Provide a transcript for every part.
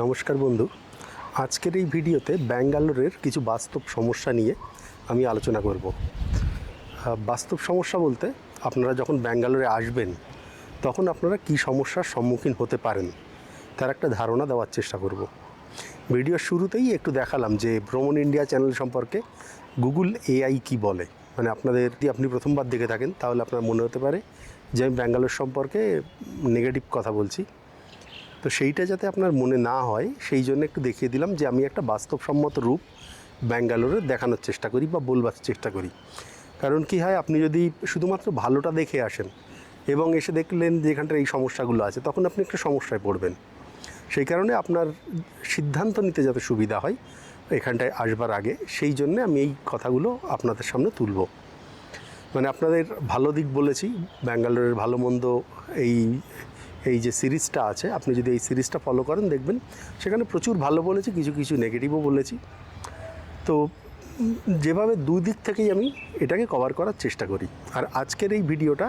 নমস্কার বন্ধু। আজকের এই ভিডিওতে ব্যাঙ্গালোরের কিছু বাস্তব সমস্যা নিয়ে আমি আলোচনা করব। বাস্তব সমস্যা বলতে আপনারা যখন ব্যাঙ্গালোরে আসবেন, তখন আপনারা কি সমস্যার সম্মুখীন হতে পারেন, তার একটা ধারণা দেওয়ার চেষ্টা করব। ভিডিওর শুরুতেই একটু দেখালাম যে ভ্রমণ ইন্ডিয়া চ্যানেল সম্পর্কে গুগল এআই কি বলে। মানে আপনাদের যদি আপনি প্রথমবার দেখে থাকেন, তাহলে আপনার মনে হতে পারে যে আমি ব্যাঙ্গালোর সম্পর্কে নেগেটিভ কথা বলছি। তো সেইটা যাতে আপনার মনে না হয়, সেই জন্য একটু দেখিয়ে দিলাম যে আমি একটা বাস্তবসম্মত রূপ ব্যাঙ্গালোরে দেখানোর চেষ্টা করি বা বলবার চেষ্টা করি। কারণ কি হয়, আপনি যদি শুধুমাত্র ভালোটা দেখে আসেন এবং এসে দেখলেন যে এখানটার এই সমস্যাগুলো আছে, তখন আপনি একটু সমস্যায় পড়বেন। সেই কারণে আপনার সিদ্ধান্ত নিতে যাতে সুবিধা হয়, এখানটায় আসবার আগে, সেই জন্য আমি এই কথাগুলো আপনাদের সামনে তুলব। মানে আপনাদের ভালো দিক বলেছি, ব্যাঙ্গালোরের ভালো মন্দ এই এই যে সিরিজটা আছে, আপনি যদি এই সিরিজটা ফলো করেন, দেখবেন সেখানে প্রচুর ভালো বলেছি, কিছু কিছু নেগেটিভও বলেছি। তো যেভাবে দুই দিক থেকেই আমি এটাকে কভার করার চেষ্টা করি। আর আজকের এই ভিডিওটা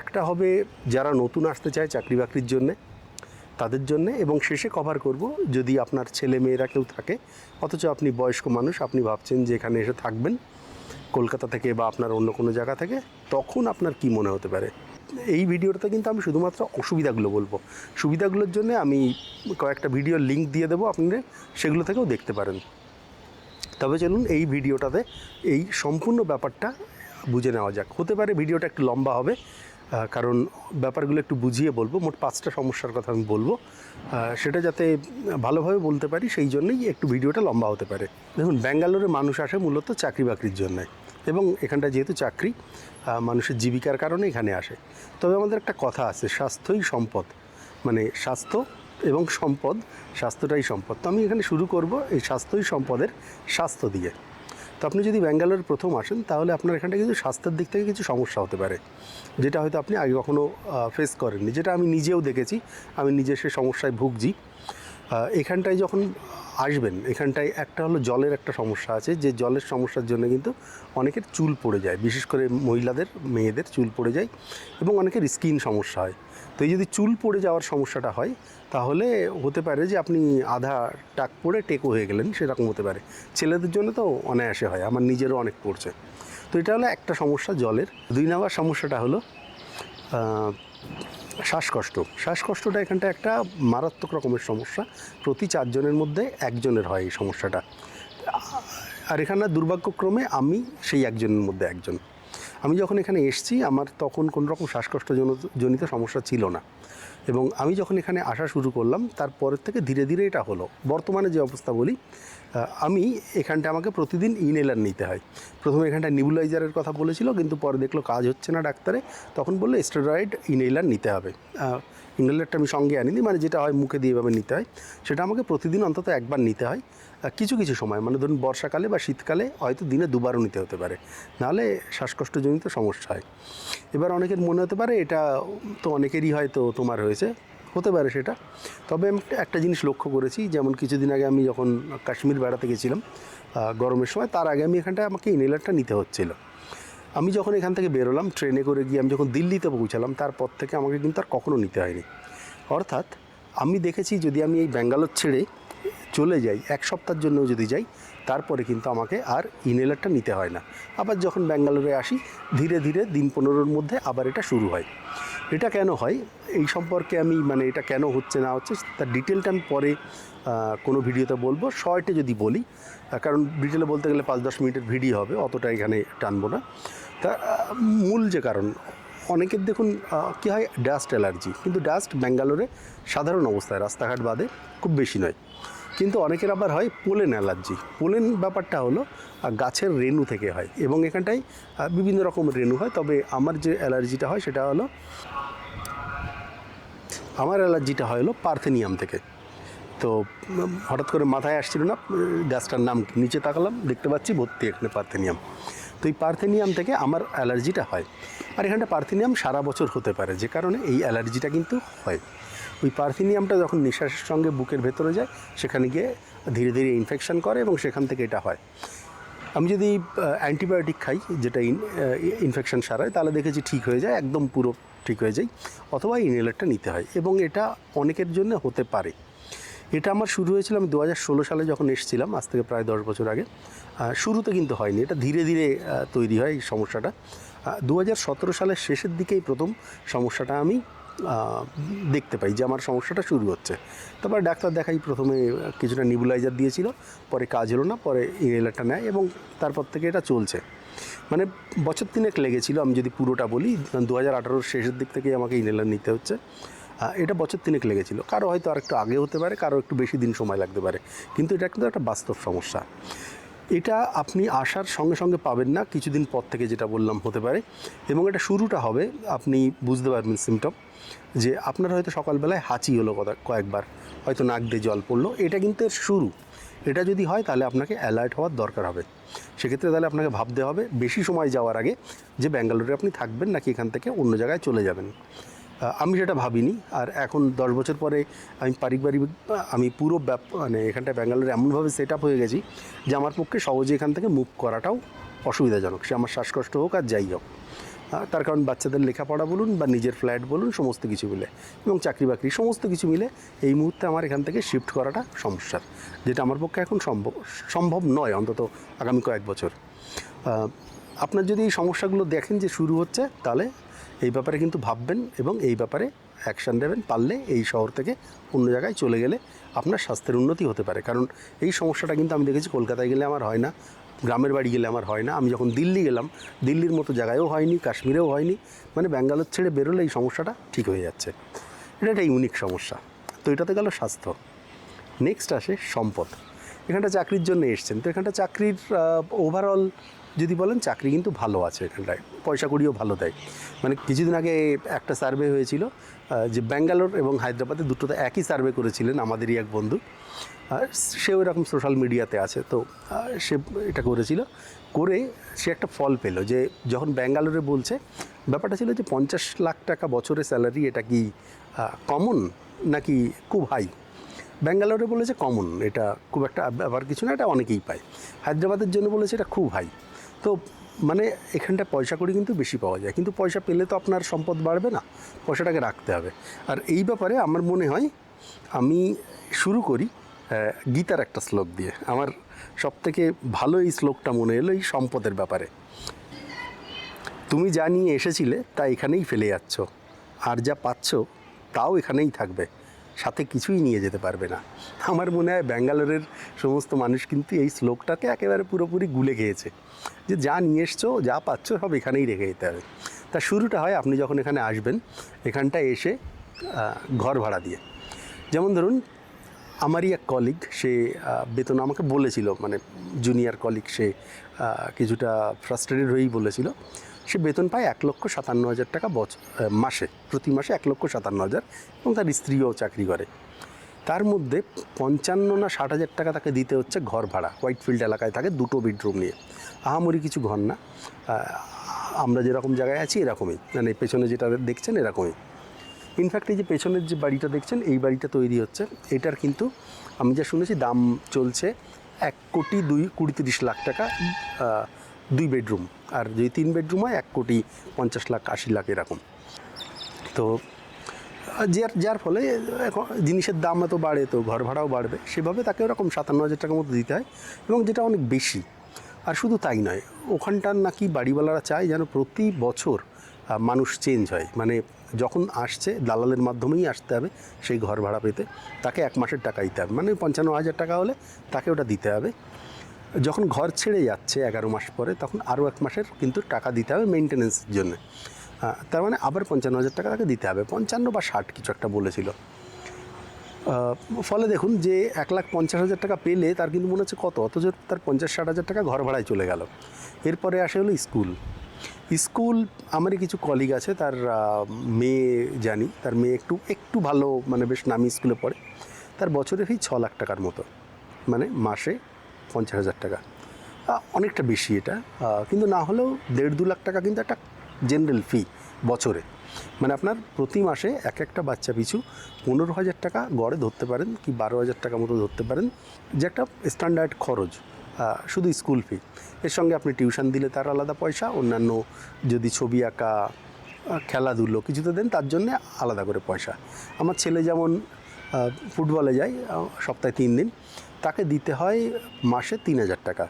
একটা হবে যারা নতুন আসতে চায় চাকরি বাকরির জন্যে, তাদের জন্যে, এবং শেষে কভার করব যদি আপনার ছেলে মেয়েরা কেউ থাকে, অথচ আপনি বয়স্ক মানুষ, আপনি ভাবছেন যে এখানে এসে থাকবেন, কলকাতা থেকে বা আপনার অন্য কোনো জায়গা থেকে, তখন আপনার কি মনে হতে পারে? এই ভিডিওটাতে কিন্তু আমি শুধুমাত্র অসুবিধাগুলো বলব। সুবিধাগুলোর জন্য আমি কয়েকটা ভিডিওর লিঙ্ক দিয়ে দেবো আপনারা সেগুলো থেকেও দেখতে পারেন। তবে চলুন এই ভিডিওটাতে এই সম্পূর্ণ ব্যাপারটা বুঝে নেওয়া যাক। হতে পারে ভিডিওটা একটু লম্বা হবে কারণ ব্যাপারগুলো একটু বুঝিয়ে বলব, মোট পাঁচটা সমস্যার কথা আমি বলব। সেটা যাতে ভালোভাবে বলতে পারি, সেই জন্যই একটু ভিডিওটা লম্বা হতে পারে। দেখুন, ব্যাঙ্গালোরে মানুষ আসে মূলত চাকরি বাকরির জন্যে এবং এখানটা যেহেতু চাকরি মানুষের জীবিকার কারণে এখানে আসে। তবে আমাদের একটা কথা আছে, স্বাস্থ্যই সম্পদ। মানে স্বাস্থ্য এবং সম্পদ, স্বাস্থ্যটাই সম্পদ। তো আমি এখানে শুরু করব এই স্বাস্থ্যই সম্পদের স্বাস্থ্য দিয়ে। তো আপনি যদি ব্যাঙ্গালোর প্রথম আসেন, তাহলে আপনার এখানটা কিন্তু স্বাস্থ্যের দিক থেকে কিছু সমস্যা হতে পারে। যেটা হয়তো আপনি আগে কখনো ফেস করেননি। যেটা আমি নিজেও দেখেছি, আমি নিজে সে সমস্যায় ভুগছি। এখানটায় যখন আসবেন। এখানটায় একটা হলো জলের একটা সমস্যা আছে, যে জলের সমস্যার জন্য কিন্তু অনেকের চুল পড়ে যায়, বিশেষ করে মহিলাদের, মেয়েদের চুল পড়ে যায় এবং অনেকের স্কিন সমস্যা হয়। তো এই যদি চুল পড়ে যাওয়ার সমস্যাটা হয়, তাহলে হতে পারে যে আপনি আধা টাক পড়ে টেকো হয়ে গেলেন, সেরকম হতে পারে। ছেলেদের জন্য তো অনায়াসে হয়, আমার নিজেরও অনেক পড়ছে। তো এটা হলো একটা সমস্যা জলের। দুই নাম্বার সমস্যাটা হলো শ্বাসকষ্ট। শ্বাসকষ্টটা এখানটা একটা মারাত্মক রকমের সমস্যা। প্রতি চারজনের মধ্যে একজনের হয় এই সমস্যাটা। আর এখানে দুর্ভাগ্যক্রমে আমি সেই একজনের মধ্যে একজন। আমি যখন এখানে এসেছি, আমার তখন কোনো রকম শ্বাসকষ্ট জনিত- সমস্যা ছিল না। এবং আমি যখন এখানে আসা শুরু করলাম, তারপরের থেকে ধীরে ধীরে এটা হলো। বর্তমানে যে অবস্থা বলি আমি এখানটা আমাকে প্রতিদিন ইনহেলার নিতে হয়। প্রথমে এখানটা নিবুলাইজারের কথা বলেছিল, কিন্তু পরে দেখল কাজ হচ্ছে না ডাক্তারে। তখন বলল স্টেরয়েড ইনহেলার নিতে হবে। ইনহেলারটা আমি সঙ্গে আনিনি মানে যেটা হয় মুখে দিয়ে এভাবে নিতে হয়, সেটা আমাকে প্রতিদিন অন্তত একবার নিতে হয়। কিছু কিছু সময় মানে ধরুন বর্ষাকালে বা শীতকালে হয়তো দিনে দুবারও নিতে হতে পারে। নাহলে শ্বাসকষ্টজনিত সমস্যা হয়। এবার অনেকের মনে হতে পারে, এটা তো অনেকেরই হয়তো তোমার হয়েছে। হতে পারে সেটা। তবে আমি একটা- জিনিস লক্ষ্য করেছি, যেমন কিছুদিন আগে আমি যখন কাশ্মীর বেড়াতে গেছিলাম গরমের সময়, তার আগে আমি এখানটায় আমাকে ইনহেলারটা নিতে হচ্ছিল। আমি যখন এখান থেকে বেরোলাম, ট্রেনে করে গিয়ে আমি যখন দিল্লিতে পৌঁছালাম, তারপর থেকে আমাকে কিন্তু আর কখনো নিতে হয়নি। অর্থাৎ আমি দেখেছি যদি আমি এই ব্যাঙ্গালোর ছেড়ে চলে যাই, এক সপ্তাহের জন্য যদি যাই, তারপরে কিন্তু আমাকে আর ইনহেলারটা নিতে হয় না। আবার যখন ব্যাঙ্গালোরে আসি, ধীরে ধীরে দিন পনেরোর মধ্যে আবার এটা শুরু হয়। এটা কেন হয়? এই সম্পর্কে আমি মানে এটা কেন হচ্ছে, না হচ্ছে, তার ডিটেলটা আমি পরে কোনো ভিডিওতে বলব। শর্টে যদি বলি কারণ ডিটেলে বলতে গেলে পাঁচ দশ মিনিটের ভিডিও হবে, অতটা এখানে টানবো না। তা মূল যে কারণ, অনেকের দেখুন কী হয় ডাস্ট অ্যালার্জি কিন্তু ডাস্ট ব্যাঙ্গালোরে সাধারণ অবস্থায়, রাস্তাঘাট বাদে খুব বেশি নয়। কিন্তু অনেকের আবার হয় পোলেন অ্যালার্জি। পোলেন ব্যাপারটা হলো গাছের রেণু থেকে হয় এবং এখানটায় বিভিন্ন রকম রেণু হয়। তবে আমার যে অ্যালার্জিটা হয় সেটা হলো, আমার অ্যালার্জিটা হয় হলো পার্থেনিয়াম থেকে। তো হঠাৎ করে মাথায় আসছিল না গাছটার নাম নিচে তাকালাম, দেখতে পাচ্ছি ভর্তি এখানে পার্থেনিয়াম। তো এই পার্থেনিয়াম থেকে আমার অ্যালার্জিটা হয়। আর এখানটা পার্থেনিয়াম সারা বছর হতে পারে, যে কারণে এই অ্যালার্জিটা কিন্তু হয়। ওই পার্থেনিয়ামটা যখন নিঃশ্বাসের সঙ্গে বুকের ভেতরে যায়, সেখানে গিয়ে ধীরে ধীরে ইনফেকশন করে এবং সেখান থেকে এটা হয়। আমি যদি অ্যান্টিবায়োটিক খাই, যেটা ইনফেকশন সারায়, তাহলে দেখেছি ঠিক হয়ে যায়, একদম পুরো ঠিক হয়ে যায়, অথবা ইনহেলারটা নিতে হয় এবং এটা অনেকের জন্য হতে পারে। এটা আমার শুরু হয়েছিল, আমি দু হাজার ষোলো সালে যখন এসেছিলাম, আজ থেকে প্রায় দশ বছর আগে শুরুতে কিন্তু হয়নি, এটা ধীরে ধীরে তৈরি হয় এই সমস্যাটা। দু হাজার সতেরো সালের শেষের দিকেই প্রথম সমস্যাটা আমি দেখতে পাই যে আমার সমস্যাটা শুরু হচ্ছে। তারপর ডাক্তার দেখাই প্রথমে কিছুটা নিবুলাইজার দিয়েছিল, পরে কাজ হলো না, পরে ইনহেলারটা নেয় এবং তারপর থেকে এটা চলছে। মানে বছর তিনেক লেগেছিল, আমি যদি পুরোটা বলি দু হাজার আঠারোর শেষের দিক থেকেই আমাকে ইনহেলার নিতে হচ্ছে। এটা বছর তিনেক লেগেছিল। কারও হয়তো আর একটু আগে হতে পারে, কারও একটু বেশি দিন সময় লাগতে পারে। কিন্তু এটা কিন্তু একটা বাস্তব সমস্যা। এটা আপনি আসার সঙ্গে সঙ্গে পাবেন না, কিছুদিন পর থেকে যেটা বললাম হতে পারে। এবং এটা শুরুটা হবে, আপনি বুঝতে পারবেন সিমটম যে আপনার হয়তো সকালবেলায় হাঁচি হলো কয়েকবার, হয়তো নাক দিয়ে জল পড়ল, এটা কিন্তু এর শুরু। এটা যদি হয় তাহলে আপনাকে অ্যালার্ট হওয়ার দরকার হবে। সেক্ষেত্রে তাহলে আপনাকে ভাবতে হবে, বেশি সময় যাওয়ার আগে যে ব্যাঙ্গালোরে আপনি থাকবেন নাকি এখান থেকে অন্য জায়গায় চলে যাবেন। আমি সেটা ভাবিনি, আর এখন দশ বছর পরে আমি পারিবারিক, আমি পুরো ব্যাপ মানে এখানটা ব্যাঙ্গালোরে এমনভাবে সেট আপ হয়ে গেছি যে আমার পক্ষে সহজে এখান থেকে মুভ করাটাও অসুবিধাজনক। সে আমার শ্বাসকষ্ট হোক আর যাই হোক। তার কারণ বাচ্চাদের লেখাপড়া বলুন বা নিজের ফ্ল্যাট বলুন, সমস্ত কিছু মিলে। এবং চাকরি বাকরি, সমস্ত কিছু মিলে এই মুহূর্তে আমার এখান থেকে শিফট করাটা সমস্যার, যেটা আমার পক্ষে এখন সম্ভব সম্ভব নয়, অন্তত আগামী কয়েক বছর। আপনার যদি এই সমস্যাগুলো দেখেন যে শুরু হচ্ছে, তাহলে এই ব্যাপারে কিন্তু ভাববেন এবং এই ব্যাপারে অ্যাকশান নেবেন, পারলে এই শহর থেকে অন্য জায়গায় চলে গেলে আপনার স্বাস্থ্যের উন্নতি হতে পারে। কারণ এই সমস্যাটা কিন্তু আমি দেখেছি, কলকাতায় গেলে আমার হয় না গ্রামের বাড়ি গেলে আমার হয় না। আমি যখন দিল্লি গেলাম, দিল্লির মতো জায়গায়ও হয়নি, কাশ্মীরেও হয়নি মানে ব্যাঙ্গালোর ছেড়ে বেরোলে এই সমস্যাটা ঠিক হয়ে যাচ্ছে। এটা একটা ইউনিক সমস্যা। তো এটাতে গেল স্বাস্থ্য। নেক্সট আসে সম্পদ। এখানটা চাকরির জন্য এসছেন। তো এখানটা চাকরির ওভারঅল যদি বলেন চাকরি কিন্তু ভালো আছে এখানটায়, পয়সা কড়িও ভালো দেয়। মানে কিছুদিন আগে একটা সার্ভে হয়েছিল যে ব্যাঙ্গালোর এবং হায়দ্রাবাদে দুটোতে একই সার্ভে করেছিলেন আমাদেরই এক বন্ধু। আর সেও এরকম সোশ্যাল মিডিয়াতে আছে, তো সে এটা করেছিল। করে সে একটা ফল পেল যে যখন ব্যাঙ্গালোরে বলছে, ব্যাপারটা ছিল যে পঞ্চাশ লাখ টাকা বছরের স্যালারি এটা কি কমন নাকি খুব হাই ব্যাঙ্গালোরে বলেছে কমন এটা খুব একটা ব্যাপার কিছু না, এটা অনেকেই পায়। হায়দ্রাবাদের জন্য বলেছে এটা খুব হাই তো মানে এখানটা পয়সা করি কিন্তু বেশি পাওয়া যায়। কিন্তু পয়সা পেলে তো আপনার সম্পদ বাড়বে না, পয়সাটাকে রাখতে হবে। আর এই ব্যাপারে আমার মনে হয় আমি শুরু করি গীতার একটা শ্লোক দিয়ে। আমার সবথেকে ভালো এই শ্লোকটা মনে এলো এই সম্পদের ব্যাপারে। তুমি যা নিয়ে এসেছিলে তা এখানেই ফেলে যাচ্ছ, আর যা পাচ্ছ তাও এখানেই থাকবে। সাথে কিছুই নিয়ে যেতে পারবে না। আমার মনে হয় ব্যাঙ্গালোরের সমস্ত মানুষ কিন্তু এই শ্লোকটাকে একেবারে পুরোপুরি গুলে খেয়েছে। যে যা নিয়ে এসছো, যা পাচ্ছ, সব এখানেই রেখে যেতে হবে। তা শুরুটা হয়, আপনি যখন এখানে আসবেন এখানটা এসে ঘর ভাড়া দিয়ে। যেমন ধরুন, আমারই এক কলিগ সে বেতন আমাকে বলেছিল মানে জুনিয়র কলিগ সে কিছুটা ফ্রাস্ট্রেটেড হয়েই বলেছিল। সে বেতন পায় এক লক্ষ সাতান্ন হাজার টাকা বছর মাসে, প্রতি মাসে এক লক্ষ সাতান্ন হাজার এবং তার স্ত্রীও চাকরি করে। তার মধ্যে পঞ্চান্ন না ষাট হাজার টাকা তাকে দিতে হচ্ছে ঘর ভাড়া হোয়াইটফিল্ড এলাকায় থাকে দুটো বেডরুম নিয়ে। আহামরি কিছু ঘর না। আমরা যেরকম জায়গায় আছি এরকমই। মানে পেছনে যেটা দেখছেন এরকমই। ইনফ্যাক্ট এই যে পেছনের যে বাড়িটা দেখছেন, এই বাড়িটা তৈরি হচ্ছে। এটার কিন্তু আমি যা শুনেছি, দাম চলছে এক কোটি দুই কুড়ি তিরিশ লাখ টাকা। দুই বেডরুম। আর যদি তিন বেডরুম হয়, এক কোটি পঞ্চাশ লাখ, আশি লাখ এরকম। তো, যার যার ফলে এখন জিনিসের দাম এত বাড়ে, তো ঘর ভাড়াও বাড়বে। সেভাবে তাকে ওরকম সাতান্ন হাজার টাকার মতো দিতে হয়, এবং যেটা অনেক বেশি। আর শুধু তাই নয়, ওখানটার নাকি বাড়িওয়ালারা চায় যেন প্রতি বছর মানুষ চেঞ্জ হয়। মানে যখন আসছে, দালালের মাধ্যমেই আসতে হবে সেই ঘর ভাড়া পেতে। তাকে এক মাসের টাকা দিতে হবে। মানে পঞ্চান্ন হাজার টাকা হলে তাকে ওটা দিতে হবে। যখন ঘর ছেড়ে যাচ্ছে এগারো মাস পরে, তখন আরও এক মাসের কিন্তু টাকা দিতে হবে মেনটেন্যান্সের জন্য। তার মানে আবার পঞ্চান্ন হাজার টাকা তাকে দিতে হবে। পঞ্চান্ন বা ষাট কিছু একটা বলেছিল। ফলে দেখুন যে এক লাখ পঞ্চাশ হাজার টাকা পেলে তার কিন্তু মনে হচ্ছে কত? অথচ তার পঞ্চাশ ষাট হাজার টাকা ঘর ভাড়ায় চলে গেল। এরপরে আসে হলো স্কুল। স্কুল, আমারই কিছু কলিগ আছে, তার মেয়ে জানি। তার মেয়ে একটু একটু ভালো মানে বেশ নামি স্কুলে পড়ে। তার বছরে ফি ছ লাখ টাকার মতো। মানে মাসে পঞ্চাশ হাজার টাকা। অনেকটা বেশি এটা। কিন্তু না হলেও দেড় দু লাখ টাকা কিন্তু একটা জেনারেল ফি বছরে। মানে আপনার প্রতি মাসে এক একটা বাচ্চা পিছু পনেরো হাজার টাকা গড়ে ধরতে পারেন কি বারো হাজার টাকা মতো ধরতে পারেন। যে একটা স্ট্যান্ডার্ড খরচ শুধু স্কুল ফি এর সঙ্গে আপনি টিউশন দিলে তার আলাদা পয়সা, অন্যান্য যদি ছবি আঁকা খেলাধুলো কিছুতে দেন তার জন্য আলাদা করে পয়সা। আমার ছেলে যেমন ফুটবলে যায় সপ্তাহে তিন দিন। তাকে দিতে হয় মাসে তিন হাজার টাকা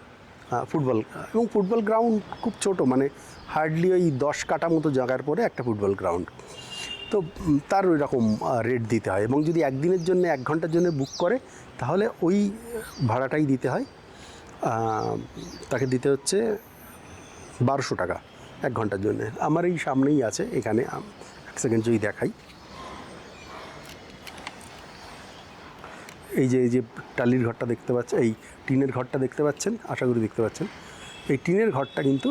ফুটবল, এবং ফুটবল গ্রাউন্ড খুব ছোট মানে হার্ডলি ওই দশ কাটা মতো জায়গার পরে একটা ফুটবল গ্রাউন্ড তো তার ওই রকম রেট দিতে হয়, এবং যদি একদিনের জন্য, এক ঘণ্টার জন্য বুক করে, তাহলে ওই ভাড়াটাই দিতে হয়। তাকে দিতে হচ্ছে বারোশো টাকা এক ঘণ্টার জন্য। আমার এই সামনেই আছে, এখানে এক সেকেন্ড যদি দেখাই। এই যে এই যে টালির ঘরটা দেখতে পাচ্ছেন এই টিনের ঘরটা দেখতে পাচ্ছেন, আশা করি দেখতে পাচ্ছেন। এই টিনের ঘরটা কিন্তু,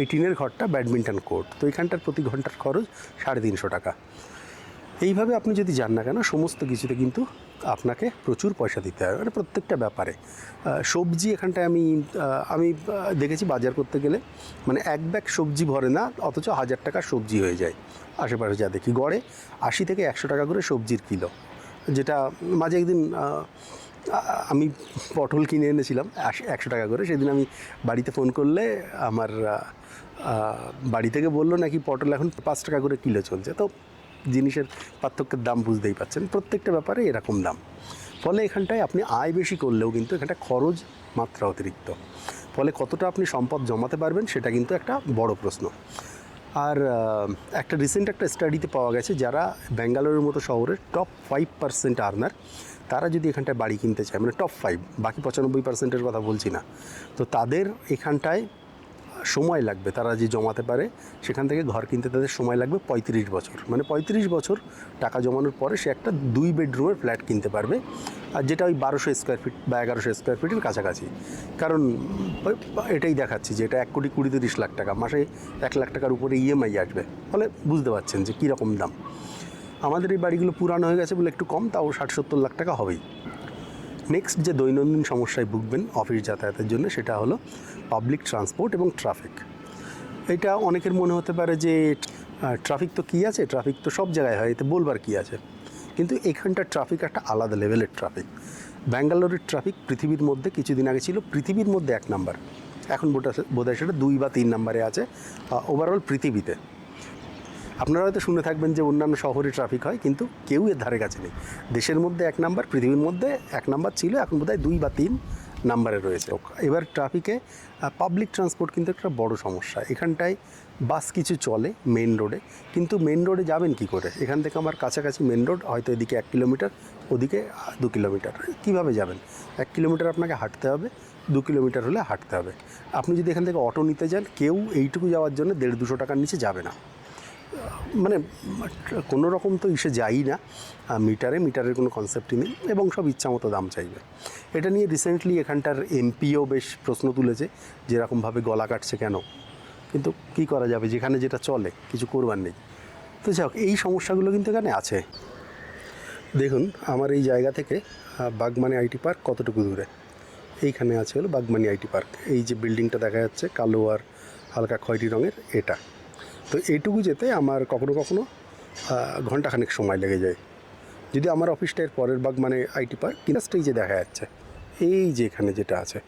এই টিনের ঘরটা ব্যাডমিন্টন কোর্ট। তো এখানটার প্রতি ঘণ্টার খরচ সাড়ে তিনশো টাকা। এইভাবে আপনি যদি যান না কেন, সমস্ত কিছুতে কিন্তু আপনাকে প্রচুর পয়সা দিতে হবে মানে প্রত্যেকটা ব্যাপারে। সবজি এখানটায় আমি আমি দেখেছি বাজার করতে গেলে। মানে এক ব্যাগ সবজি ভরে না, অথচ হাজার টাকার সবজি হয়ে যায়। আশেপাশে যা দেখি, গড়ে আশি থেকে একশো টাকা করে সবজির কিলো। যেটা মাঝে একদিন আমি পটল কিনে এনেছিলাম একশো টাকা করে। সেদিন আমি বাড়িতে ফোন করলে আমার বাড়ি থেকে বলল, নাকি পটল এখন পাঁচ টাকা করে কিলো চলছে? তো জিনিসের পার্থক্যের দাম বুঝতেই পাচ্ছেন প্রত্যেকটা ব্যাপারে এরকম দাম। ফলে এখানটায় আপনি আয় বেশি করলেও কিন্তু এখানটা খরচ মাত্রা অতিরিক্ত। ফলে কতটা আপনি সম্পদ জমাতে পারবেন, সেটা কিন্তু একটা বড় প্রশ্ন। আর একটা রিসেন্ট একটা স্টাডিতে পাওয়া গেছে যারা ব্যাঙ্গালোরের মতো শহরের টপ ফাইভ পার্সেন্ট আর্নার তারা যদি এখানটায় বাড়ি কিনতে চায় মানে টপ ফাইভ বাকি পঁচানব্বই পার্সেন্টের কথা বলছি না, তো তাদের এখানটায় সময় লাগবে, তারা যে জমাতে পারে, সেখান থেকে ঘর কিনতে তাদের সময় লাগবে পঁয়ত্রিশ বছর মানে পঁয়ত্রিশ বছর টাকা জমানোর পরে সে একটা দুই বেডরুমের ফ্ল্যাট কিনতে পারবে আর যেটা ওই বারোশো স্কোয়ার ফিট বা এগারোশো স্কোয়ার ফিটের কাছাকাছি। কারণ এটাই দেখাচ্ছি যে এটা এক কোটি কুড়ি তিরিশ লাখ টাকা। মাসে এক লাখ টাকার উপরে ইএমআই আসবে। ফলে বুঝতে পারছেন যে কীরকম দাম। আমাদের এই বাড়িগুলো পুরানো হয়ে গেছে বলে একটু কম, তাও ষাট সত্তর লাখ টাকা হবেই। নেক্সট যে দৈনন্দিন সমস্যায় ভুগবেন অফিস যাতায়াতের জন্য, সেটা হলো পাবলিক ট্রান্সপোর্ট এবং ট্রাফিক এটা অনেকের মনে হতে পারে যে ট্রাফিক তো কী আছে? ট্রাফিক তো সব জায়গায় হয়। এতে বলবার কী আছে? কিন্তু এখানটার ট্রাফিক একটা আলাদা লেভেলের ট্রাফিক ব্যাঙ্গালোরের ট্রাফিক পৃথিবীর মধ্যে কিছুদিন আগে ছিল, পৃথিবীর মধ্যে এক নাম্বার এখন বোধ- বোধহয় সেটা দুই বা তিন নাম্বারে আছে ওভারঅল পৃথিবীতে। আপনারা হয়তো শুনে থাকবেন যে অন্যান্য শহরে ট্রাফিক হয়, কিন্তু কেউ এর ধারে কাছে নেই। দেশের মধ্যে এক নাম্বার পৃথিবীর মধ্যে এক নাম্বার ছিল, এখন বোধহয় দুই বা তিন নাম্বারে রয়েছে। এবার ট্রাফিকে পাবলিক ট্রান্সপোর্ট কিন্তু একটা বড় সমস্যা। এখানটায় বাস কিছু চলে মেন রোডে কিন্তু মেন রোডে যাবেন কি করে? এখান থেকে আমার কাছাকাছি মেন রোড হয়তো এদিকে এক কিলোমিটার ওদিকে দু কিলোমিটার কীভাবে যাবেন? এক কিলোমিটার আপনাকে হাঁটতে হবে, দু কিলোমিটার হলে হাঁটতে হবে। আপনি যদি এখান থেকে অটো নিতে যান, কেউ এইটুকু যাওয়ার জন্য দেড় দুশো টাকার নিচে যাবে না। মানে কোনো রকম তো ইসে যাই না। মিটারে, মিটারের কোনো কনসেপ্টই নেই এবং সব ইচ্ছা মতো দাম চাইবে। এটা নিয়ে রিসেন্টলি এখানটার এমপিও বেশ প্রশ্ন তুলেছে যেরকমভাবে গলা কাটছে কেন? কিন্তু কি করা যাবে? যেখানে যেটা চলে, কিছু করবার নেই। তো যাই হোক, এই সমস্যাগুলো কিন্তু এখানে আছে। দেখুন, আমার এই জায়গা থেকে বাগমানি আইটি পার্ক কতটুকু দূরে? এইখানে আছে হলো বাগমানি আইটি পার্ক। এই যে বিল্ডিংটা দেখা যাচ্ছে, কালো আর হালকা খয়েরি রঙের, এটা। তো এইটুকু যেতে আমার কখনো কখনো ঘন্টাখানেক সময় লেগে যায়। যদি আমার অফিসটা এর পরের বাগ মানে আইটি পার্ক কিনাসটাই যে দেখা যাচ্ছে। এই যে এখানে যেটা আছে।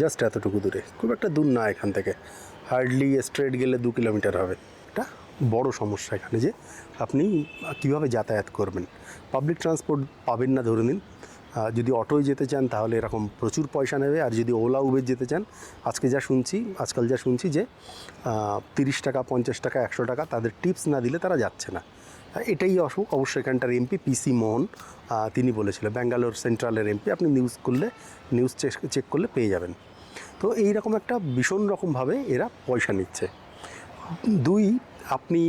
জাস্ট এতটুকু দূরে। খুব একটা দূর না এখান থেকে। হার্ডলি স্ট্রেট গেলে দু কিলোমিটার হবে। এটা বড় সমস্যা এখানে যে, আপনি কীভাবে যাতায়াত করবেন? পাবলিক ট্রান্সপোর্ট পাবেন না ধরে নিন। যদি অটোয় যেতে চান তাহলে এরকম প্রচুর পয়সা নেবে। আর যদি ওলা, উবের যেতে চান, আজকে যা শুনছি, আজকাল যা শুনছি যে তিরিশ টাকা, পঞ্চাশ টাকা, একশো টাকা তাদের টিপস না দিলে তারা যাচ্ছে না। এটাই অবশ্যই এখানটার এমপি পিসি মোহন তিনি বলেছিলেন, ব্যাঙ্গালোর সেন্ট্রালের এমপি আপনি নিউজ করলে নিউজ চেক করলে পেয়ে যাবেন। তো এই রকম একটা ভীষণ রকমভাবে এরা পয়সা নিচ্ছে। দুই, আপনি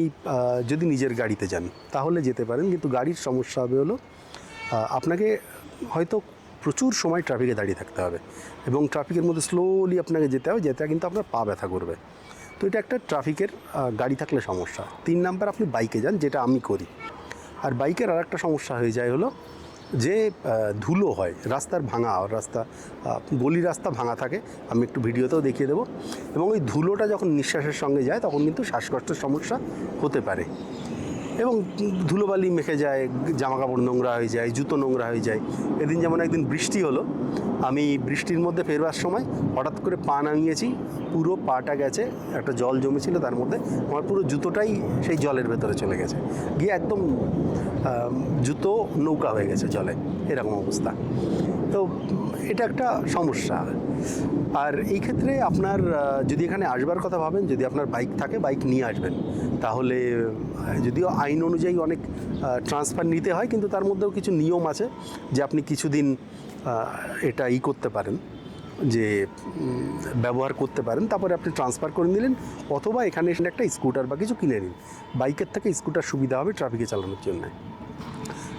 যদি নিজের গাড়িতে যান, তাহলে যেতে পারেন, কিন্তু গাড়ির সমস্যা হবে হলো আপনাকে হয়তো প্রচুর সময় ট্রাফিকে দাঁড়িয়ে থাকতে হবে এবং ট্রাফিকের মধ্যে স্লোলি আপনাকে যেতে হবে, যেতে কিন্তু আপনার পা ব্যথা করবে। তো এটা একটা ট্রাফিকের গাড়ি থাকলে সমস্যা। তিন নাম্বার আপনি বাইকে যান, যেটা আমি করি। আর বাইকের আর একটা সমস্যা হয়ে যায় হলো যে ধুলো হয়, রাস্তার ভাঙা রাস্তা গলি রাস্তা ভাঙা থাকে। আমি একটু ভিডিওতেও দেখিয়ে দেবো। এবং ওই ধুলোটা যখন নিঃশ্বাসের সঙ্গে যায়, তখন কিন্তু শ্বাসকষ্টের সমস্যা হতে পারে। এবং ধুলোবালি মেখে যায় জামা কাপড় নোংরা হয়ে যায়, জুতো নোংরা হয়ে যায়। এদিন যেমন একদিন বৃষ্টি হলো, আমি বৃষ্টির মধ্যে ফেরবার সময় হঠাৎ করে পা নামিয়েছি পুরো পাটা গেছে, একটা জল জমেছিল তার মধ্যে, আমার পুরো জুতোটাই সেই জলের ভেতরে চলে গেছে। গিয়ে একদম জুতো নৌকা হয়ে গেছে জলে, এরকম অবস্থা। তো এটা একটা সমস্যা। আর এই ক্ষেত্রে আপনার যদি এখানে আসবার কথা ভাবেন, যদি আপনার বাইক থাকে, বাইক নিয়ে আসবেন। তাহলে যদিও আইন অনুযায়ী অনেক ট্রান্সফার নিতে হয়, কিন্তু তার মধ্যেও কিছু নিয়ম আছে যে আপনি কিছুদিন এটা ই করতে পারেন, যে ব্যবহার করতে পারেন। তারপরে আপনি ট্রান্সফার করে নিলেন, অথবা এখানে এসে একটা স্কুটার বা কিছু কিনে নিন। বাইকের থেকে স্কুটার সুবিধা হবে ট্রাফিকে চালানোর জন্য।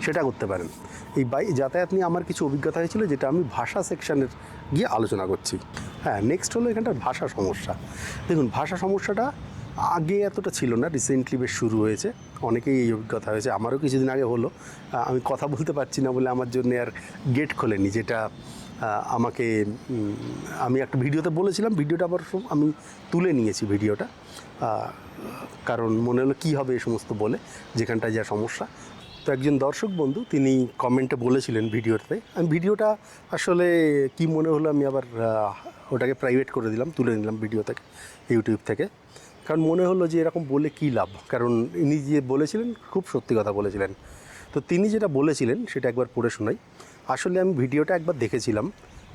সেটা করতে পারেন। এই বাই, যাতায়াত নিয়ে আমার কিছু অভিজ্ঞতা হয়েছিল, যেটা আমি ভাষা সেকশনের গিয়ে আলোচনা করছি। হ্যাঁ নেক্সট হলো এখানটার ভাষা সমস্যা। দেখুন, ভাষা সমস্যাটা আগে এতটা ছিল না রিসেন্টলি বেশ শুরু হয়েছে। অনেকেই এই অভিজ্ঞতা হয়েছে, আমারও কিছুদিন আগে হলো। আমি কথা বলতে পারছি না বলে আমার জন্য আর গেট খোলেনি, যেটা আমাকে আমি একটা ভিডিওতে বলেছিলাম, ভিডিওটা আবার আমি তুলে নিয়েছি ভিডিওটা। কারণ মনে হলো কী হবে এই সমস্ত বলে, যেখানটায় যা সমস্যা। তো একজন দর্শক বন্ধু, তিনি কমেন্টে বলেছিলেন ভিডিওতে, আমি ভিডিওটা আসলে কি মনে হলো আমি আবার ওটাকে প্রাইভেট করে দিলাম, তুলে নিলাম ভিডিও থেকে ইউটিউব থেকে। কারণ মনে হলো যে এরকম বলে কী লাভ? কারণ ইনি যে বলেছিলেন, খুব সত্যি কথা বলেছিলেন। তো তিনি যেটা বলেছিলেন, সেটা একবার পড়ে শোনাই। আসলে আমি ভিডিওটা একবার দেখেছিলাম,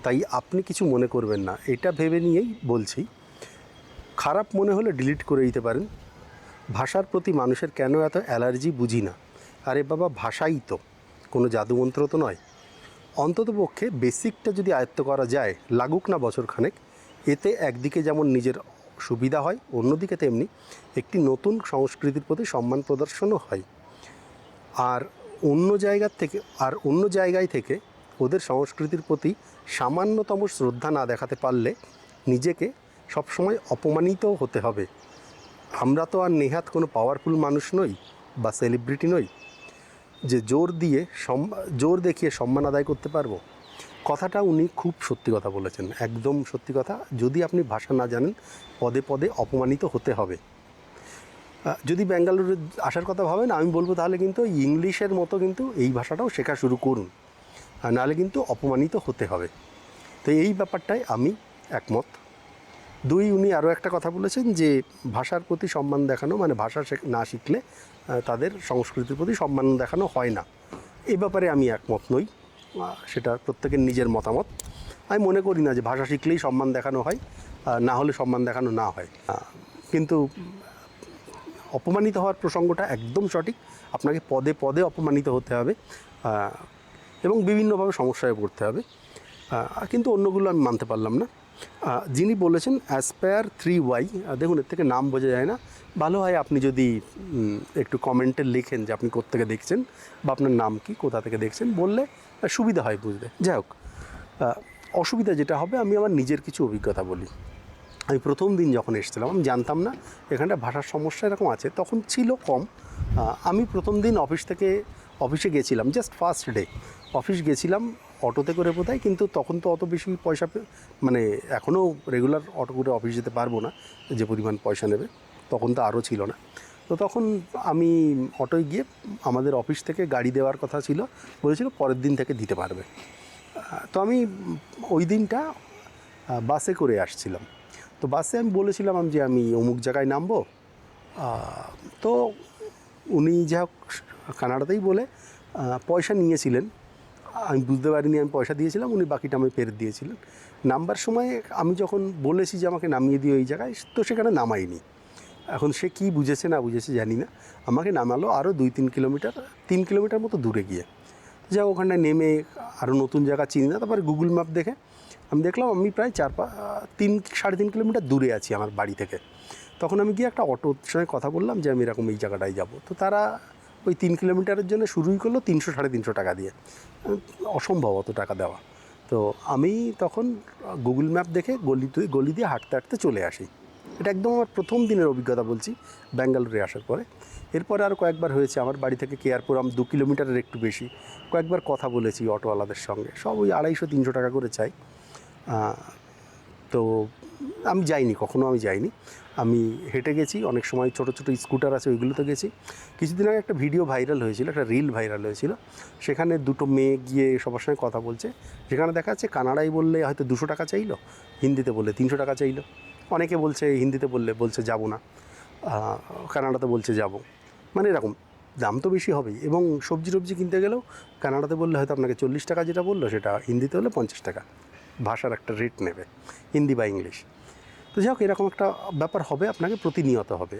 তাই আপনি কিছু মনে করবেন না। এটা ভেবে নিয়েই বলছি, খারাপ মনে হলে ডিলিট করে দিতে পারেন। ভাষার প্রতি মানুষের কেন এত অ্যালার্জি বুঝি না। আরে বাবা, ভাষাই তো। কোনো জাদুমন্ত্র তো নয়। অন্ততপক্ষে বেসিকটা যদি আয়ত্ত করা যায়, লাগুক না বছরখানেক, এতে একদিকে যেমন নিজের সুবিধা হয়, অন্যদিকে তেমনি একটি নতুন সংস্কৃতির প্রতি সম্মান প্রদর্শনও হয়। আর অন্য জায়গার থেকে, আর অন্য জায়গায় থেকে ওদের সংস্কৃতির প্রতি সামান্যতম শ্রদ্ধা না দেখাতে পারলে নিজেকে সবসময় অপমানিত হতে হবে। আমরা তো আর নেহাত কোনো পাওয়ারফুল মানুষ নই বা সেলিব্রিটি নই। যে জোর দিয়ে জোর দেখিয়ে সম্মান আদায় করতে পারব? কথাটা উনি খুব সত্যি কথা বলেছেন, একদম সত্যি কথা। যদি আপনি ভাষা না জানেন, পদে পদে অপমানিত হতে হবে। যদি ব্যাঙ্গালোরে আসার কথা ভাবেন, আমি বলব তাহলে কিন্তু ইংলিশের মতো কিন্তু এই ভাষাটাও শেখা শুরু করুন। নাহলে কিন্তু অপমানিত হতে হবে। তো এই ব্যাপারটাই আমি একমত। দুই উনি আরও একটা কথা বলেছেন যে ভাষার প্রতি সম্মান দেখানো মানে ভাষা না শিখলে তাদের সংস্কৃতির প্রতি সম্মান দেখানো হয় না। এই ব্যাপারে আমি একমত নই। সেটা প্রত্যেকের নিজের মতামত। আমি মনে করি না যে ভাষা শিখলেই সম্মান দেখানো হয় না হলে সম্মান দেখানো না হয়। কিন্তু অপমানিত হওয়ার প্রসঙ্গটা একদম সঠিক। আপনাকে পদে পদে অপমানিত হতে হবে এবং বিভিন্নভাবে সমস্যায় পড়তে হবে। কিন্তু অন্যগুলো আমি মানতে পারলাম না। যিনি বলেছেন অ্যাসপায়ার থ্রি ওয়াই দেখুন, এর থেকে নাম বোঝা যায় না। ভালো হয় আপনি যদি একটু কমেন্টে লিখেন যে আপনি কোথেকে দেখছেন বা আপনার নাম কি, কোথা থেকে দেখছেন, বললে সুবিধা হয় বুঝতে। যাই হোক অসুবিধা যেটা হবে, আমি আমার নিজের কিছু অভিজ্ঞতা বলি। আমি প্রথম দিন যখন এসেছিলাম, আমি জানতাম না এখানটা ভাষার সমস্যা এরকম আছে, তখন ছিল কম। আমি প্রথম দিন অফিস থেকে অফিসে গেছিলাম জাস্ট ফার্স্ট ডে অফিস গেছিলাম অটোতে করে বোধহয় কিন্তু তখন তো অত বেশি পয়সা মানে এখনও রেগুলার অটো করে অফিস যেতে পারব না, যে পরিমাণ পয়সা নেবে, তখন তো আরও ছিল না। তো তখন আমি অটোয় গিয়ে আমাদের অফিস থেকে গাড়ি দেওয়ার কথা ছিল, বলেছিল পরের দিন থেকে দিতে পারবে। তো আমি ওই দিনটা বাসে করে আসছিলাম। তো বাসে আমি বলেছিলাম আমি যে আমি অমুক জায়গায় নামবো। তো উনি যা হোক, কানাডাতেই বলে পয়সা নিয়েছিলেন। আমি বুঝতে পারিনি, আমি পয়সা দিয়েছিলাম, উনি বাকিটা আমি ফেরত দিয়েছিলেন। নামবার সময় আমি যখন বলেছি যে আমাকে নামিয়ে দিও ওই জায়গায়, তো সেখানে নামাইনি। এখন সে কি বুঝেছে না বুঝেছে জানি না। আমাকে নামালো আরও দুই তিন কিলোমিটার তিন কিলোমিটার মতো দূরে গিয়ে। যা ওখানটায় নেমে আরও নতুন জায়গা চিনি না, তারপরে গুগল ম্যাপ দেখে আমি দেখলাম আমি প্রায় চার পা, তিন, সাড়ে তিন কিলোমিটার দূরে আছি আমার বাড়ি থেকে। তখন আমি গিয়ে একটা অটোর সঙ্গে কথা বললাম যে আমি এরকম এই জায়গাটায় যাব। তো তারা ওই তিন কিলোমিটারের জন্য শুরুই করল তিনশো সাড়ে তিনশো টাকা দিয়ে। অসম্ভব অত টাকা দেওয়া। তো আমি তখন গুগল ম্যাপ দেখে গলি তুই, গলি দিয়ে হাঁটতে হাঁটতে চলে আসি। এটা একদম আমার প্রথম দিনের অভিজ্ঞতা বলছি, ব্যাঙ্গালোরে আসার পরে। এরপরে আর কয়েকবার হয়েছে, আমার বাড়ি থেকে কেয়ারপুরাম দু কিলোমিটারের একটু বেশি। কয়েকবার কথা বলেছি অটোওয়ালাদের সঙ্গে, সব ওই আড়াইশো, তিনশো টাকা করে চাই। তো আমি যাইনি, কখনো আমি যাইনি। আমি হেঁটে গেছি, অনেক সময় ছোট ছোট স্কুটার আছে, ওইগুলোতে গেছি। কিছুদিন আগে একটা ভিডিও ভাইরাল হয়েছিল, একটা রিল ভাইরাল হয়েছিল। সেখানে দুটো মেয়ে গিয়ে সবার সঙ্গে কথা বলছে। সেখানে দেখা যাচ্ছে কানাডায় বললে হয়তো দুশো টাকা চাইলো, হিন্দিতে বললে তিনশো টাকা চাইলো। অনেকে বলছে হিন্দিতে বললে, বলছে যাব না। কানাডাতে বলছে যাব। মানে এরকম, দাম তো বেশি হবেই। এবং সবজি টবজি কিনতে গেলেও কানাডাতে বললে হয়তো আপনাকে চল্লিশ টাকা যেটা বলল, সেটা হিন্দিতে হলে পঞ্চাশ টাকা। ভাষার একটা রেট নেবে, হিন্দি বা ইংলিশ। তো যাই হোক, এরকম একটা ব্যাপার হবে, আপনাকে প্রতিনিয়ত হবে।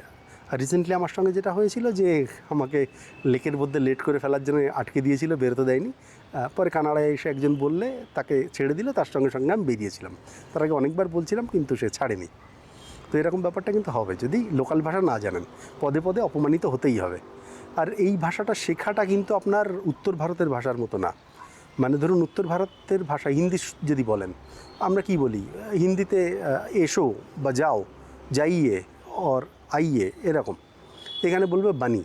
আর রিসেন্টলি আমার সঙ্গে যেটা হয়েছিল যে, আমাকে লেকের মধ্যে লেট করে ফেলার জন্য আটকে দিয়েছিল, বেরোতে দেয়নি। পরে কানাডায় এসে একজন বললে, তাকে ছেড়ে দিল, তার সঙ্গে সঙ্গে আমি বেরিয়েছিলাম। তার আগে অনেকবার বলছিলাম, কিন্তু সে ছাড়েনি। তো এরকম ব্যাপারটা কিন্তু হবে। যদি লোকাল ভাষা না জানেন, পদে পদে অপমানিত হতেই হবে। আর এই ভাষাটা শেখাটা কিন্তু আপনার উত্তর ভারতের ভাষার মতো না। মানে ধরুন উত্তর ভারতের ভাষা, হিন্দি যদি বলেন, আমরা কি বলি? হিন্দিতে এসো বা যাও, যাইয়ে অর আইয়ে, এরকম। এখানে বলবে বানি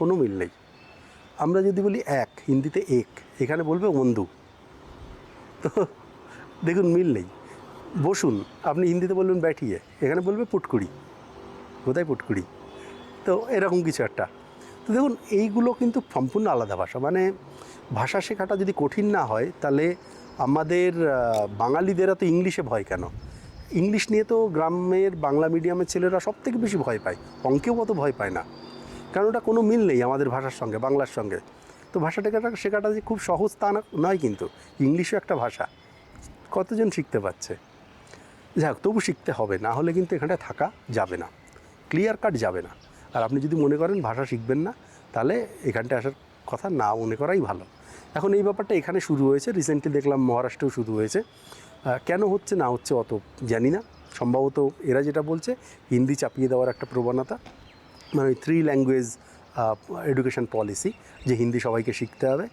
কোনো মিল নেই। আমরা যদি বলি এক, হিন্দিতে এক, এখানে বলবে বন্ধু। তো দেখুন, মিল নেই। বসুন, আপনি হিন্দিতে বলবেন ব্যাঠিয়ে এখানে বলবে পুটকুড়ি। কোথায় পুটকুড়ি? তো এরকম কিছু একটা। তো দেখুন, এইগুলো কিন্তু সম্পূর্ণ আলাদা ভাষা। মানে ভাষা শেখাটা যদি কঠিন না হয়, তাহলে আমাদের বাঙালিদেরা তো ইংলিশে ভয় কেন? ইংলিশ নিয়ে তো গ্রামের বাংলা মিডিয়ামের ছেলেরা সব থেকে বেশি ভয় পায়। অঙ্কেও অত ভয় পায় না। কারণ ওটা কোনো মিল নেই আমাদের ভাষার সঙ্গে, বাংলার সঙ্গে। তো ভাষাটা শেখাটা যে খুব সহজ তা নয় কিন্তু, ইংলিশও একটা ভাষা। কতজন শিখতে পারছে? যাক, তবু শিখতে হবে, না হলে কিন্তু এখানে থাকা যাবে না। ক্লিয়ার কাট যাবে না। আর আপনি যদি মনে করেন ভাষা শিখবেন না, তাহলে এখানটায় আসার কথা না মনে করাই ভালো। এখন এই ব্যাপারটা এখানে শুরু হয়েছে। রিসেন্টলি দেখলাম মহারাষ্ট্রেও শুরু হয়েছে। কেন হচ্ছে না হচ্ছে অত জানি না। সম্ভবত এরা যেটা বলছে, হিন্দি চাপিয়ে দেওয়ার একটা প্রবণতা। মানে ওই থ্রি ল্যাঙ্গুয়েজ এডুকেশন পলিসি যে হিন্দি সবাইকে শিখতে হবে।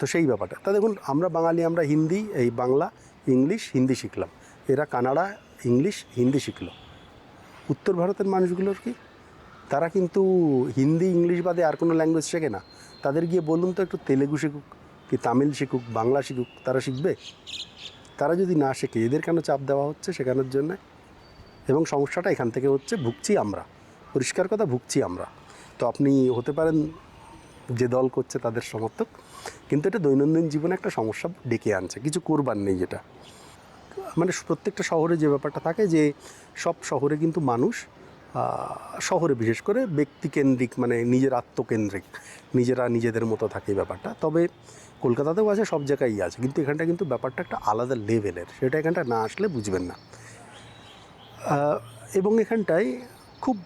তো সেই ব্যাপারটা। তা দেখুন, আমরা বাঙালি, আমরা হিন্দি, এই বাংলা, ইংলিশ, হিন্দি শিখলাম। এরা কানাডা, ইংলিশ, হিন্দি শিখল। উত্তর ভারতের মানুষগুলোর কি? তারা কিন্তু হিন্দি, ইংলিশ বাদে আর কোনো ল্যাঙ্গুয়েজ শেখে না। তাদের গিয়ে বলুন তো, একটু তেলেগু শিখুক। কি তামিল শিখুক, বাংলা শিখুক, তারা শিখবে? তারা যদি না শেখে, এদের কেন চাপ দেওয়া হচ্ছে শেখানোর জন্য? এবং সমস্যাটা এখান থেকে হচ্ছে ভুগছি আমরা। পরিষ্কার কথা, ভুগছি আমরা। তো আপনি হতে পারেন যে দল করছে তাদের সমর্থক, কিন্তু এটা দৈনন্দিন জীবনে একটা সমস্যা ডেকে আনছে, কিছু করবার নেই যেটা। মানে প্রত্যেকটা শহরে যে ব্যাপারটা থাকে যে, সব শহরে কিন্তু মানুষ শহরে বিশেষ করে ব্যক্তিকেন্দ্রিক মানে নিজের আত্মকেন্দ্রিক, নিজেরা নিজেদের মতো থাকে ব্যাপারটা। তবে কলকাতাতেও আছে সব জায়গায়ই আছে। কিন্তু এখানটা কিন্তু ব্যাপারটা একটা আলাদা লেভেলের সেটা এখানটা না আসলে বুঝবেন না। এবং এখানটায় খুব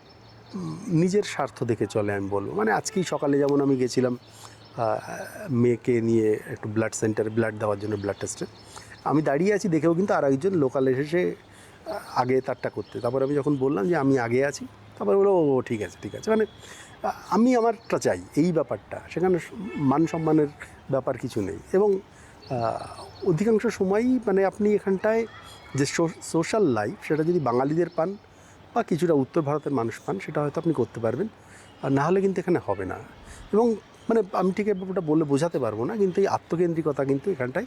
নিজের স্বার্থ দেখে চলে আমি বলব। মানে আজকেই সকালে যেমন আমি গেছিলাম মেয়েকে নিয়ে একটু ব্লাড সেন্টারে ব্লাড দেওয়ার জন্য ব্লাড টেস্টে আমি দাঁড়িয়ে আছি দেখেও কিন্তু আর একজন লোকাল আহ, আগে তারটা করতে। তারপর আমি যখন বললাম যে আমি আগে আছি। তারপর বলো ও ঠিক আছে ঠিক আছে। মানে আমি আমারটা চাই এই ব্যাপারটা। সেখানে মান সম্মানের ব্যাপার কিছু নেই। এবং অধিকাংশ সময়ই মানে আপনি এখানটায় যে সোশ্যাল লাইফ সেটা যদি বাঙালিদের পান বা কিছুটা উত্তর ভারতের মানুষ পান, সেটা হয়তো আপনি করতে পারবেন। আর না হলে কিন্তু এখানে হবে না। এবং মানে আমি ঠিক ব্যাপারটা বলে বোঝাতে পারব না, কিন্তু এই আত্মকেন্দ্রিকতা কিন্তু এখানটায়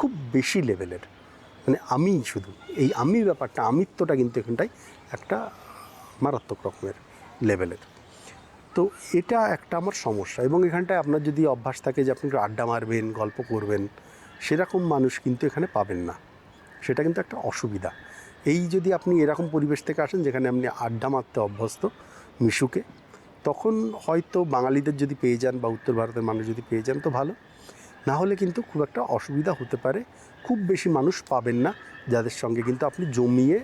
খুব বেশি লেভেলের মানে আমি শুধু, এই আমি ব্যাপারটা, আমিত্বটা কিন্তু এখানটায় একটা মারাত্মক রকমের লেভেলের তো এটা একটা আমার সমস্যা। এবং এখানটায় আপনার যদি অভ্যাস থাকে যে আপনি একটু আড্ডা মারবেন, গল্প করবেন, সেরকম মানুষ কিন্তু এখানে পাবেন না। সেটা কিন্তু একটা অসুবিধা। এই যদি আপনি এরকম পরিবেশ থেকে আসেন যেখানে আপনি আড্ডা মারতে অভ্যস্ত মিশুকে, তখন হয়তো বাঙালিদের যদি পেয়ে যান বা উত্তর ভারতের মানুষ যদি পেয়ে যান তো ভালো। না হলে কিন্তু খুব একটা অসুবিধা হতে পারে। খুব বেশি মানুষ পাবেন না যাদের সঙ্গে কিন্তু আপনি জমিয়ে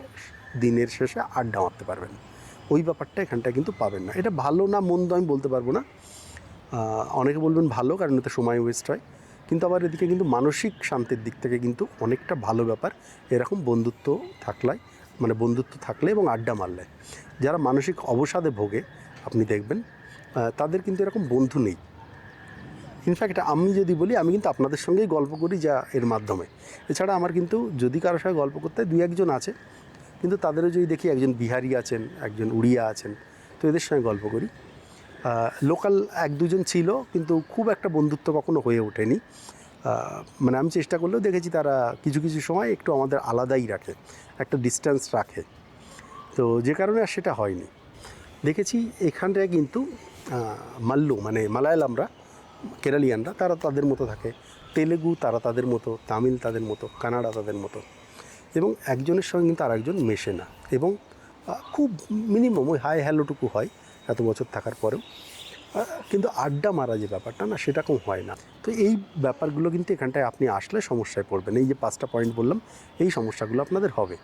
দিনের শেষে আড্ডা মারতে পারবেন। ওই ব্যাপারটা এখানটা কিন্তু পাবেন না। এটা ভালো না মন্দ আমি বলতে পারব না। অনেকে বলবেন ভালো, কারণ এতে সময় ওয়েস্ট হয়। কিন্তু আবার এদিকে কিন্তু মানসিক শান্তির দিক থেকে কিন্তু অনেকটা ভালো ব্যাপার। এরকম বন্ধুত্ব থাকলে মানে বন্ধুত্ব থাকলে এবং আড্ডা মারলে। যারা মানসিক অবসাদে ভোগে, আপনি দেখবেন তাদের কিন্তু এরকম বন্ধু নেই। ইনফ্যাক্ট আমি যদি বলি, আমি কিন্তু আপনাদের সঙ্গেই গল্প করি যা এর মাধ্যমে। এছাড়া আমার কিন্তু যদি কারোর সঙ্গে গল্প করতে হয়, দুই একজন আছে। কিন্তু তাদেরও যদি দেখি একজন বিহারি আছেন, একজন উড়িয়া আছেন, তো এদের সঙ্গে গল্প করি। লোকাল এক দুজন ছিল, কিন্তু খুব একটা বন্ধুত্ব কখনো হয়ে ওঠেনি। মানে আমি চেষ্টা করলেও দেখেছি তারা কিছু কিছু সময় একটু আমাদের আলাদাই রাখে, একটা ডিস্টেন্স রাখে। তো যে কারণে আর সেটা হয়নি। দেখেছি এখানটায় কিন্তু মাল্লু মানে মালায়ালামরা, কেরালিয়ানরা, তারা তাদের মতো থাকে। তেলেগু তারা তাদের মতো, তামিল তাদের মতো, কানাডা তাদের মতো। এবং একজনের সঙ্গে কিন্তু আরেকজন মেশে না এবং খুব মিনিমাম ওই হাই হ্যালোটুকু হয় এত বছর থাকার পরেও। কিন্তু আড্ডা মারা যে ব্যাপারটা না সেটা কম হয় না। তো এই ব্যাপারগুলো কিন্তু এখানটায় আপনি আসলে সমস্যায় পড়বেন। এই যে পাঁচটা পয়েন্ট বললাম, এই সমস্যাগুলো আপনাদের হবে।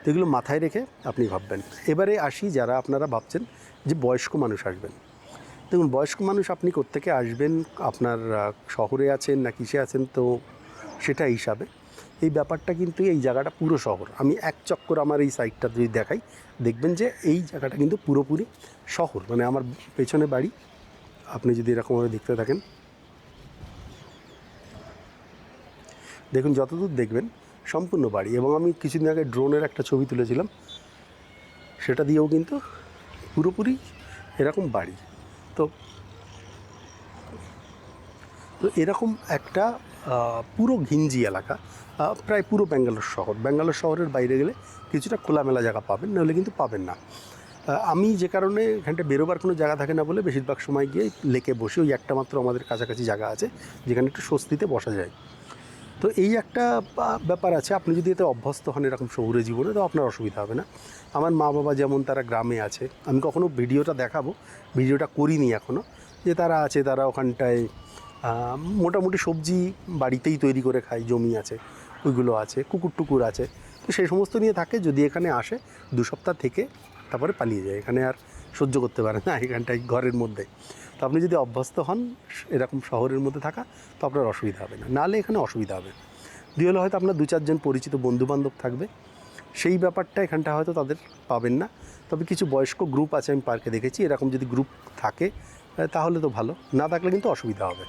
তো এগুলো মাথায় রেখে আপনি ভাববেন। এবারে আসি যারা আপনারা ভাবছেন যে বয়স্ক মানুষ আসবেন। দেখুন, বয়স্ক মানুষ আপনি কোত্থেকে আসবেন? আপনার শহরে আছেন না কিসে আছেন? তো সেটা হিসাবে। এই ব্যাপারটা কিন্তু এই জায়গাটা পুরো শহর। আমি এক চক্কর আমার এই সাইডটা যদি দেখাই, দেখবেন যে এই জায়গাটা কিন্তু পুরোপুরি শহর। মানে আমার পেছনে বাড়ি, আপনি যদি এরকমভাবে দেখতে থাকেন। দেখুন, যতদূর দেখবেন, সম্পূর্ণ বাড়ি। এবং আমি কিছুদিন আগে ড্রোনের একটা ছবি তুলেছিলাম। সেটা দিয়েও কিন্তু পুরোপুরি এরকম বাড়ি। তো তো এরকম একটা পুরো ঘিঞ্জি এলাকা প্রায় পুরো ব্যাঙ্গালোর শহর। ব্যাঙ্গালোর শহরের বাইরে গেলে কিছুটা খোলামেলা জায়গা পাবেন, নাহলে কিন্তু পাবেন না। আমি যে কারণে এখানটা বেরোবার কোনো জায়গা থাকে না বলে বেশিরভাগ সময় গিয়ে লেকে বসে ওই একটা মাত্র আমাদের কাছাকাছি জায়গা আছে, যেখানে একটু স্বস্তিতে বসা যায়। তো এই একটা ব্যাপার আছে, আপনি যদি এতে অভ্যস্ত হন এরকম শহুরে জীবনে, তো আপনার অসুবিধা হবে না। আমার মা বাবা যেমন তারা গ্রামে আছে, আমি কখনো ভিডিওটা দেখাবো, ভিডিওটা করিনি এখনও যে তারা আছে, তারা ওখানটায় মোটামুটি সবজি বাড়িতেই তৈরি করে খায় জমি আছে, ওইগুলো আছে, কুকুর টুকুর আছে। তো সেই সমস্ত নিয়ে থাকে, যদি এখানে আসে, দু সপ্তাহ থেকে তারপরে পালিয়ে যায়। এখানে আর সহ্য করতে পারে না এখানটায় ঘরের মধ্যে। তো আপনি যদি অভ্যস্ত হন, এরকম শহরের মধ্যে থাকা, তো আপনার অসুবিধা হবে না। নাহলে এখানে অসুবিধা হবে। দুই হলে হয়তো আপনার দু চারজন পরিচিত বন্ধুবান্ধব থাকবে। সেই ব্যাপারটা এখানটা হয়তো তাদের পাবেন না। তবে কিছু বয়স্ক গ্রুপ আছে, আমি পার্কে দেখেছি। এরকম যদি গ্রুপ থাকে, তাহলে তো ভালো। না থাকলে কিন্তু অসুবিধা হবে।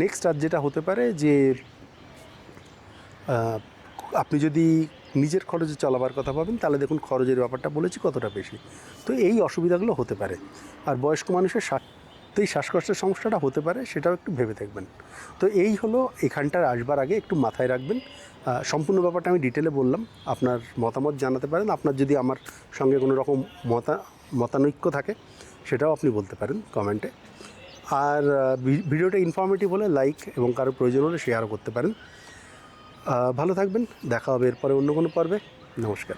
নেক্সট আর যেটা হতে পারে যে আপনি যদি নিজের খরচে চলাবার কথা ভাবেন, তাহলে দেখুন খরচের ব্যাপারটা বলেছি কতটা বেশি। তো এই অসুবিধাগুলো হতে পারে। আর বয়স্ক মানুষের শ্বাসতেই শ্বাসকষ্টের সমস্যাটা হতে পারে, সেটাও একটু ভেবে দেখবেন। তো এই হলো এখানটার আসবার আগে একটু মাথায় রাখবেন। সম্পূর্ণ ব্যাপারটা আমি ডিটেলে বললাম। আপনার মতামত জানাতে পারেন। আপনার যদি আমার সঙ্গে কোনো রকম মতা, মতানৈক্য থাকে, সেটাও আপনি বলতে পারেন কমেন্টে। আর ভিডিওটা ইনফর্মেটিভ হলে লাইক এবং কারও প্রয়োজন হলে শেয়ারও করতে পারেন। ভালো থাকবেন, দেখা হবে এরপরে অন্য কোনো পর্বে। নমস্কার।